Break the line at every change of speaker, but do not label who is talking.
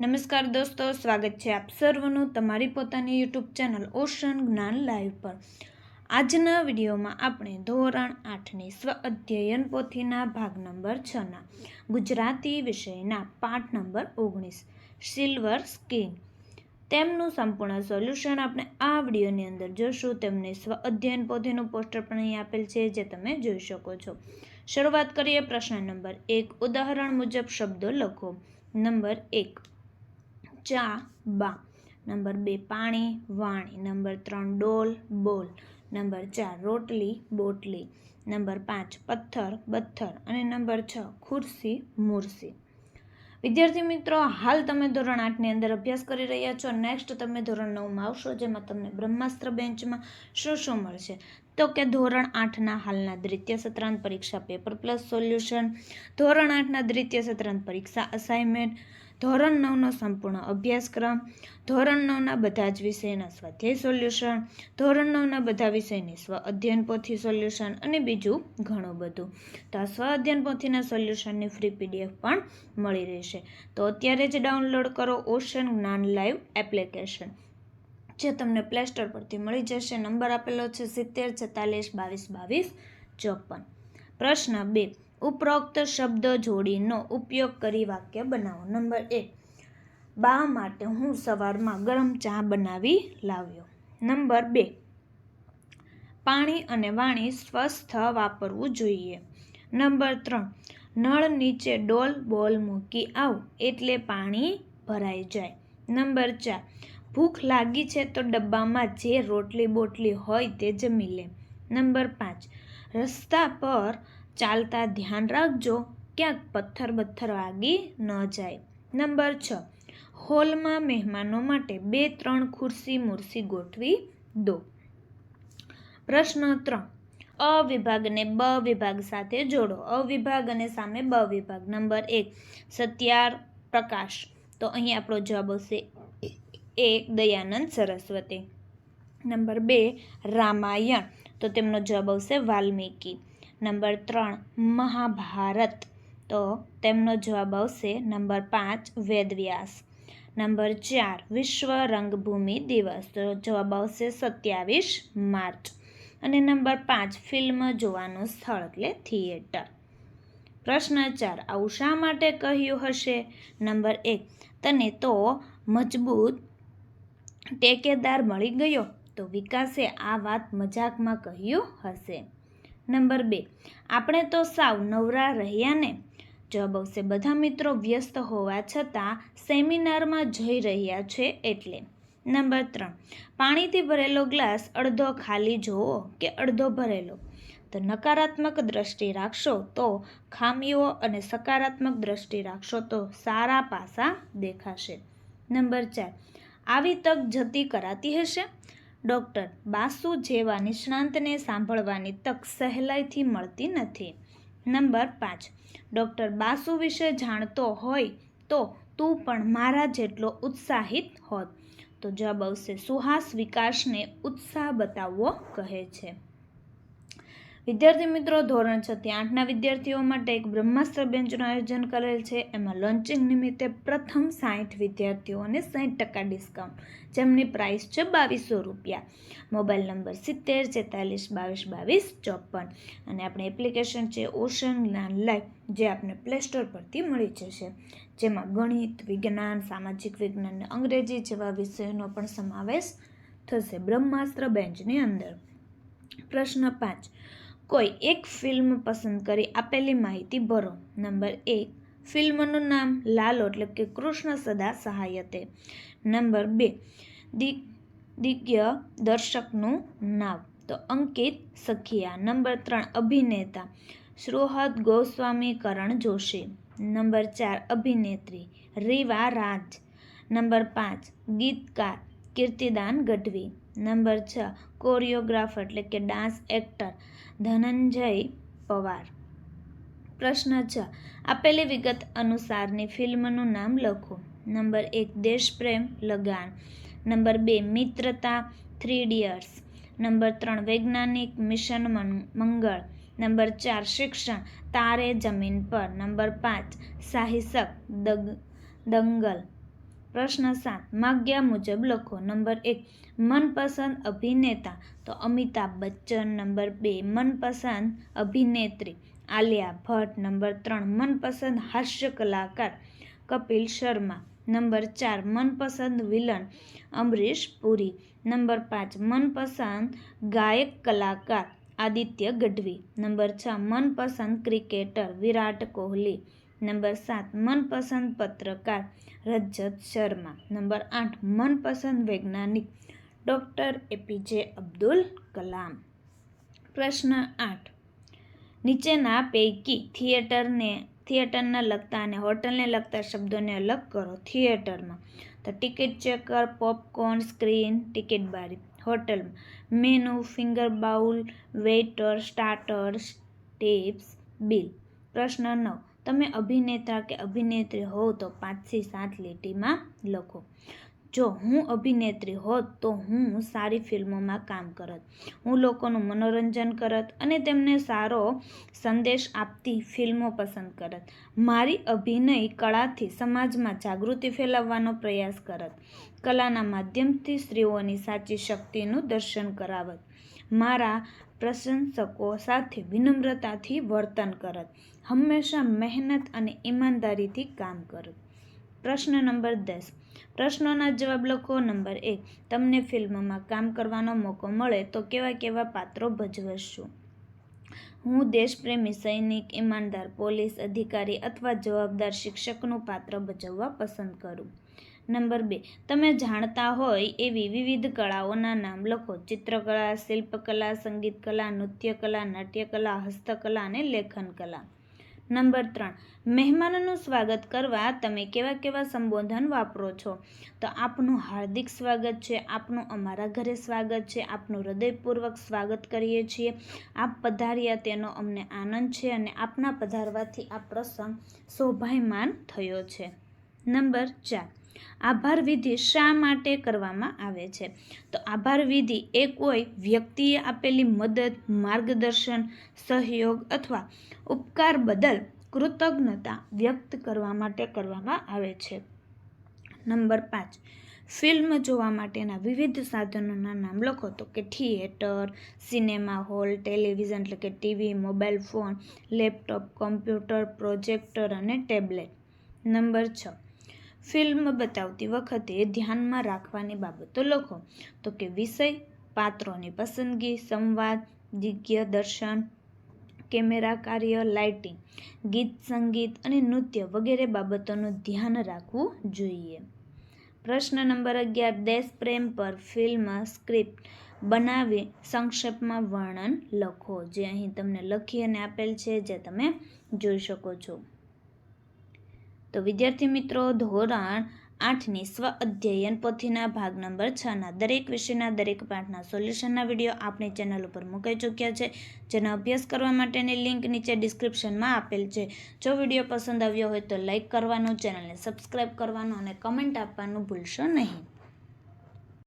નમસ્કાર દોસ્તો, સ્વાગત છે આપ સર્વનું તમારી પોતાની YouTube channel ocean Gyan live પર. આજના વિડીયોમાં આપણે ધોરણ આઠની સ્વ અધ્યયન પોથીના ભાગ નંબર છના, ગુજરાતી વિષયના પાઠ નંબર ઓગણીસ, સિલ્વર સ્કીન. તેમનું સંપૂર્ણ સોલ્યુશન આપણે આ વિડીયોની અંદર જોશું. તેમને સ્વ અધ્યયન પોથીનું પોસ્ટર પણ અહીં આપેલ છે, જે તમે જોઈ શકો છો. શરૂઆત કરીએ પ્રશ્ન નંબર એક. ઉદાહરણ મુજબ શબ્દો લખો. નંબર એક. ચા, બા. નંબર બે, પાણી, વાણી. નંબર ત્રણ, ડોલ, બોલ. નંબર ચાર, રોટલી, બોટલી. નંબર પાંચ, પથ્થર, બથ્થર. અને નંબર છ, ખુરશી મુરસી વિદ્યાર્થી મિત્રો, હાલ તમે ધોરણ આઠની અંદર અભ્યાસ કરી રહ્યા છો. નેક્સ્ટ તમે ધોરણ નવમાં આવશો, જેમાં તમને બ્રહ્માસ્ત્ર બેન્ચમાં શું શું મળશે. તો કે ધોરણ આઠના હાલના દ્વિતીય સત્રાંત પરીક્ષા, પેપર પ્લસ સોલ્યુશન. ધોરણ આઠના દ્વિતીય સત્રાંત પરીક્ષા અસાઇનમેન્ટ ધોરણ નવનો સંપૂર્ણ અભ્યાસક્રમ, ધોરણ નવના બધા જ વિષયના સ્વાધ્યાય સોલ્યુશન, ધોરણ નવના બધા વિષયની સ્વ અધ્યયન પોથી સોલ્યુશન અને બીજું ઘણું બધું. તો આ સ્વ અધ્યયન પોથીના સોલ્યુશનની ફ્રી પીડીએફ પણ મળી રહેશે. તો અત્યારે જ ડાઉનલોડ કરો ઓશન જ્ઞાન લાઈવ એપ્લિકેશન. જે તમને પ્લે સ્ટોર પરથી મળી જશે. નંબર આપેલો છે સિત્તેર છેતાલીસ બાવીસ બાવીસ ચોપન. પ્રશ્ન બે. ઉપરોક્ત શબ્દ જોડીનો ઉપયોગ કરી વાક્ય બનાવો. નંબર એક, બા માટે હું સવારમાં ગરમ ચા બનાવી લાવ્યો. નંબર બે, પાણી અને વાણી સ્વસ્થ વાપરવું જોઈએ. નંબર ત્રણ, નળ નીચે ડોલ બોલ મૂકી આવ એટલે પાણી ભરાઈ જાય. નંબર ચાર, ભૂખ લાગી છે તો ડબ્બામાં જે રોટલી બોટલી હોય તે જમી લે. નંબર પાંચ, રસ્તા પર ચાલતા ધ્યાન રાખજો, ક્યાંક પથ્થર બથ્થર વાગી ન જાય. નંબર છ, હોલમાં મહેમાનો માટે બે, ત્રણ ખુરશી મુરશી ગોઠવી દો. પ્રશ્ન ત્રણ અ વિભાગને બ વિભાગ સાથે જોડો. અ વિભાગ અને સામે બ વિભાગ. નંબર એક, સત્યાર પ્રકાશ. તો અહીં આપણો જવાબ આવશે એક દયાનંદ સરસ્વતી. નંબર બે, રામાયણ. તો તેમનો જવાબ આવશે વાલ્મીકી. નંબર ત્રણ, મહાભારત. તો તેમનો જવાબ આવશે નંબર પાંચ, વેદવ્યાસ. નંબર ચાર, વિશ્વ રંગભૂમિ દિવસ. તો જવાબ આવશે સત્યાવીસ માર્ચ. અને નંબર પાંચ, ફિલ્મ જોવાનું સ્થળ, એટલે થિયેટર. પ્રશ્ન ચાર, આવું શા માટે કહ્યું હશે? નંબર એક, તને તો મજબૂત ટેકેદાર મળી ગયો. તો વિકાસે આ વાત મજાકમાં કહ્યું હશે. નંબર બે. આપણે તો સાવ નવરા રહ્યા ને? જવાબ આવશે, બધા મિત્રો વ્યસ્ત હોવા છતાં સેમિનારમાં જઈ રહ્યા છે એટલે. નંબર ત્રણ. પાણીથી ભરેલો ગ્લાસ અડધો ખાલી જોવો કે અડધો ભરેલો? તો નકારાત્મક દ્રષ્ટિ રાખશો તો ખામીઓ અને સકારાત્મક દ્રષ્ટિ રાખશો તો સારા પાસા દેખાશે. નંબર ચાર. આવી તક જતી કરાતી હશે? ડૉક્ટર બાસુ જેવા નિષ્ણાંતને સાંભળવાની તક સહેલાઈથી મળતી નથી. નંબર પાંચ, ડૉક્ટર બાસુ વિશે જાણતો હોય તો તું પણ મારા જેટલો ઉત્સાહિત હોત. તો જવાબ આવશે, સુહાસ વિકાસને ઉત્સાહ બતાવવો કહે છે. વિદ્યાર્થી મિત્રો, ધોરણ છ થી આઠના વિદ્યાર્થીઓ માટે એક બ્રહ્માસ્ત્ર બેન્ચનું આયોજન કરેલ છે. એમાં લોન્ચિંગ નિમિત્તે પ્રથમ સાઠ વિદ્યાર્થીઓને સાઠ ટકા ડિસ્કાઉન્ટ જેમની પ્રાઇસ છે બાવીસો રૂપિયા. મોબાઈલ નંબર સિત્તેર, છેતાલીસ, બાવીસ બાવીસ, ચોપન. અને આપણે એપ્લિકેશન છે ઓશન જ્ઞાન લાઈવ જે આપને પ્લે સ્ટોર પરથી મળી જશે. જેમાં ગણિત, વિજ્ઞાન, સામાજિક વિજ્ઞાન અને અંગ્રેજી જેવા વિષયોનો પણ સમાવેશ થશે બ્રહ્માસ્ત્ર બેન્ચની અંદર. પ્રશ્ન પાંચ કોઈ એક ફિલ્મ પસંદ કરી આપેલી માહિતી ભરો. નંબર એક, ફિલ્મનું નામ લાલો એટલે કે કૃષ્ણ સદા સહાયતે. નંબર બે દિગ દિગ્ય દર્શકનું નામ. તો અંકિત સખિયા. નંબર ત્રણ, અભિનેતા. શ્રોહદ ગોસ્વામી કરણ જોશી. નંબર ચાર, અભિનેત્રી. રીવા રાજ. નંબર પાંચ, ગીતકાર કીર્તિદાન ગઢવી. નંબર છ, કોરિયોગ્રાફર એટલે કે ડાન્સ એક્ટર ધનંજય પવાર. પ્રશ્ન છ, આપેલી વિગત અનુસારની ફિલ્મનું નામ લખો. નંબર એક, દેશપ્રેમ લગાન નંબર બે, મિત્રતા થ્રી ડિયર્સ નંબર ત્રણ, વૈજ્ઞાનિક મિશન મંગળ. નંબર ચાર, શિક્ષણ, તારે જમીન પર. નંબર પાંચ, સાહિસક દગ, દંગલ. પ્રશ્ન સાત. માગ્યા મુજબ લખો. નંબર એક, મનપસંદ અભિનેતા. તો અમિતાભ બચ્ચન. નંબર બે, મનપસંદ અભિનેત્રી. આલિયા ભટ્ટ. નંબર ત્રણ, મનપસંદ હાસ્ય કલાકાર કપિલ શર્મા. નંબર ચાર, મનપસંદ વિલન અમરીશ પુરી. નંબર પાંચ, મનપસંદ ગાયક કલાકાર આદિત્ય ગઢવી. નંબર છ, મનપસંદ ક્રિકેટર વિરાટ કોહલી. નંબર સાત, મનપસંદ પત્રકાર રજત શર્મા. નંબર આઠ, મનપસંદ વૈજ્ઞાનિક ડૉક્ટર એપીજે અબ્દુલ કલામ. પ્રશ્ન આઠ, નીચેના પૈકી થિયેટરને થિયેટરને લગતા અને હોટલને લગતા શબ્દોને અલગ કરો થિયેટરમાં. તો ticket checker, popcorn, screen, ticket બારી. હોટલમાં menu, finger bowl, waiter starters tips bill. પ્રશ્ન નવ તમે અભિનેતા કે અભિનેત્રી હોવ તો પાંચથી સાત લીટીમાં લખો. જો હું અભિનેત્રી હોત તો હું સારી ફિલ્મોમાં કામ કરત. હું લોકોનું મનોરંજન કરત અને તેમને સારો સંદેશ આપતી ફિલ્મો પસંદ કરત. મારી અભિનય કળાથી સમાજમાં જાગૃતિ ફેલાવવાનો પ્રયાસ કરત. કલાના માધ્યમથી સ્ત્રીઓની સાચી શક્તિનું દર્શન કરાવત. મારા પ્રશંસકો સાથે વિનમ્રતાથી વર્તન કરત હંમેશા મહેનત અને ઈમાનદારીથી કામ કરત પ્રશ્ન નંબર દસ. પ્રશ્નોના જવાબ લખો. નંબર એક. તમને ફિલ્મમાં કામ કરવાનો મોકો મળે તો કેવા કેવા પાત્રો ભજવશો? હું દેશપ્રેમી, સૈનિક, ઈમાનદાર, પોલીસ અધિકારી અથવા જવાબદાર શિક્ષકનું પાત્ર ભજવવા પસંદ કરું. નંબર બે. તમે જાણતા હોય એવી વિવિધ કળાઓના નામ લખો. ચિત્રકલા શિલ્પકલા, સંગીતકલા, નૃત્યકલા, નાટ્યકલા, હસ્તકલા અને લેખનકલા. નંબર ત્રણ. મહેમાનોનું સ્વાગત કરવા તમે કેવા કેવા સંબોધન વાપરો છો? તો આપનું હાર્દિક સ્વાગત છે, આપનું અમારા ઘરે સ્વાગત છે, આપનું હૃદયપૂર્વક સ્વાગત કરીએ છીએ. આપ પધાર્યા તેનો અમને આનંદ છે અને આપના પધારવાથી આ પ્રસંગ શોભાયમાન થયો છે. નંબર ચાર. આભાર વિધિ શા માટે કરવામાં આવે છે? તો આભાર વિધિ એ કોઈ વ્યક્તિએ આપેલી મદદ, માર્ગદર્શન, સહયોગ અથવા ઉપકાર બદલ કૃતજ્ઞતા વ્યક્ત કરવા માટે કરવામાં આવે છે. નંબર પાંચ. ફિલ્મ જોવા માટેના વિવિધ સાધનોના નામ લખો. તો કે થિયેટર, સિનેમા હોલ, ટેલિવિઝન એટલે કે TV, mobile phone, laptop, computer, projector અને ટેબ્લેટ. નંબર છ. ફિલ્મ બતાવતી વખતે ધ્યાનમાં રાખવાની બાબતો લખો. તો કે વિષય, પાત્રોની પસંદગી, સંવાદ દિગ્ય દર્શન, કેમેરા કાર્ય, લાઇટિંગ, ગીત સંગીત અને નૃત્ય વગેરે બાબતોનું ધ્યાન રાખવું જોઈએ. પ્રશ્ન નંબર અગિયાર, દેશ પ્રેમ પર ફિલ્મ સ્ક્રિપ્ટ બનાવી સંક્ષેપમાં વર્ણન લખો, જે અહીં તમને લખી અને આપેલ છે, જે તમે જોઈ શકો છો. તો વિદ્યાર્થી મિત્રો, ધોરણ આઠની સ્વ અધ્યયન પોથીના ભાગ નંબર છના દરેક વિષયના દરેક પાઠના સોલ્યુશનના વીડિયો આપણી ચેનલ ઉપર મુકાઈ ચૂક્યા છે. જેનો અભ્યાસ કરવા માટેની લિંક નીચે ડિસ્ક્રિપ્શનમાં આપેલ છે. જો વીડિયો પસંદ આવ્યો હોય તો લાઇક કરવાનું, ચેનલને સબસ્ક્રાઇબ કરવાનું અને કમેન્ટ આપવાનું ભૂલશો નહીં.